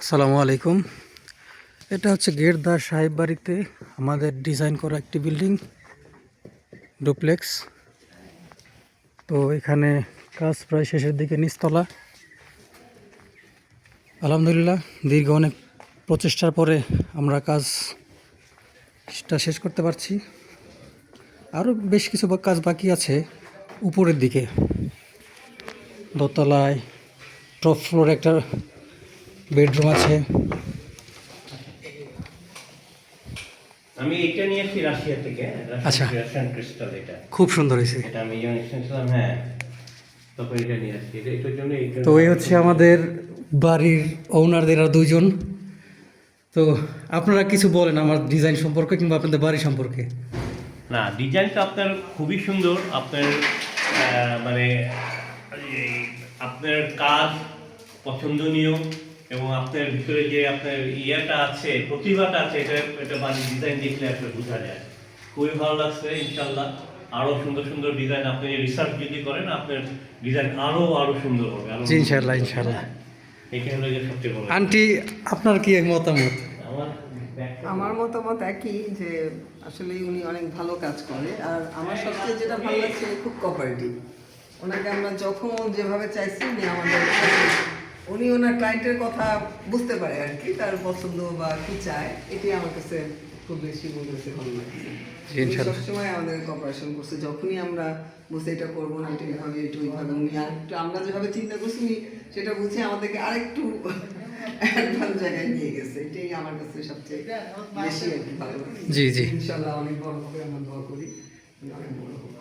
আসসালামু আলাইকুম। এটা হচ্ছে গেরদা সাহেব বাড়িতে আমাদের ডিজাইন করা একটি বিল্ডিং ডুপ্লেক্স। তো এখানে কাজ প্রায় শেষের দিকে নিচতলা। আলহামদুলিল্লাহ, দীর্ঘ অনেক প্রচেষ্টার পরে আমরা কাজটা শেষ করতে পারছি। আরও বেশ কিছু কাজ বাকি আছে উপরের দিকে। দোতলায়, টপ ফ্লোর একটা বেডরুম আছে। আমি এটা নিয়ে আসছি রাশিয়া থেকে আচ্ছা। রাশিয়ান ক্রিস্টাল এটা। খুব সুন্দর হয়েছে। এটা আমি যখন শুনছিলাম হ্যাঁ তখন এটা নিয়ে আসছি এটা এটার জন্য তো এই হচ্ছে আমাদের বাড়ির ওনারদের আর দুইজন। তো আপনারা কিছু বলেন আমার ডিজাইন সম্পর্কে কিংবা আপনাদের বাড়ি সম্পর্কে। না ডিজাইনটা আপনার খুবই সুন্দর। আপনার মানে আপনার কাজ পছন্দনীয়। এবং আপনার ভিতরে যে আপনার ইয়েটা আছে প্রতিভাটা আছে এটা এটা বাড়ির ডিজাইন দেখলে আসলে বোঝা যায়। খুবই ভালো লাগছে ইনশাল্লাহ আরও সুন্দর সুন্দর ডিজাইন আপনি রিসার্চ যদি করেন আপনার ডিজাইন আরও আরও সুন্দর হবে ইনশাল্লাহ ইনশাল্লাহ বড়। আন্টি আপনার কি মতামত? আমার আমার মতামত একই যে আসলে উনি অনেক ভালো কাজ করে আর আমার সবচেয়ে যেটা ভালো লাগছে খুব কোঅপারেটিভ ওনাকে আমরা যখন যেভাবে চাইছি উনি আমাদের উনি ওনার ক্লায়েন্টের কথা বুঝতে পারে আর কি তার পছন্দ বা কি চায় এটাই আমার কাছে খুব বেশি মনে হচ্ছে ভালো লাগছে সবসময় আমাদের কপারেশন করছে যখনই আমরা বুঝতে এটা করব না এটা এইভাবে এটা ওইভাবে উনি আর একটু আমরা যেভাবে চিন্তা করছি উনি সেটা বুঝে আমাদেরকে আরেকটু অ্যাডভান্স জায়গায় নিয়ে গেছে এটাই আমার কাছে সবচেয়ে বেশি ভালো জি, জি। ইনশাল্লাহ অনেক বড় হবে আমরা দোয়া করি অনেক বড় হবে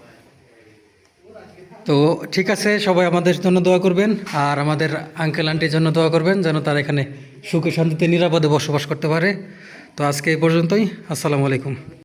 তো ঠিক আছে, সবাই আমাদের জন্য দোয়া করবেন আর আমাদের আঙ্কেল আন্টির জন্য দোয়া করবেন যেন তারা এখানে সুখে শান্তিতে নিরাপদে বসবাস করতে পারে। তো আজকে এই পর্যন্তই, আসসালামু আলাইকুম।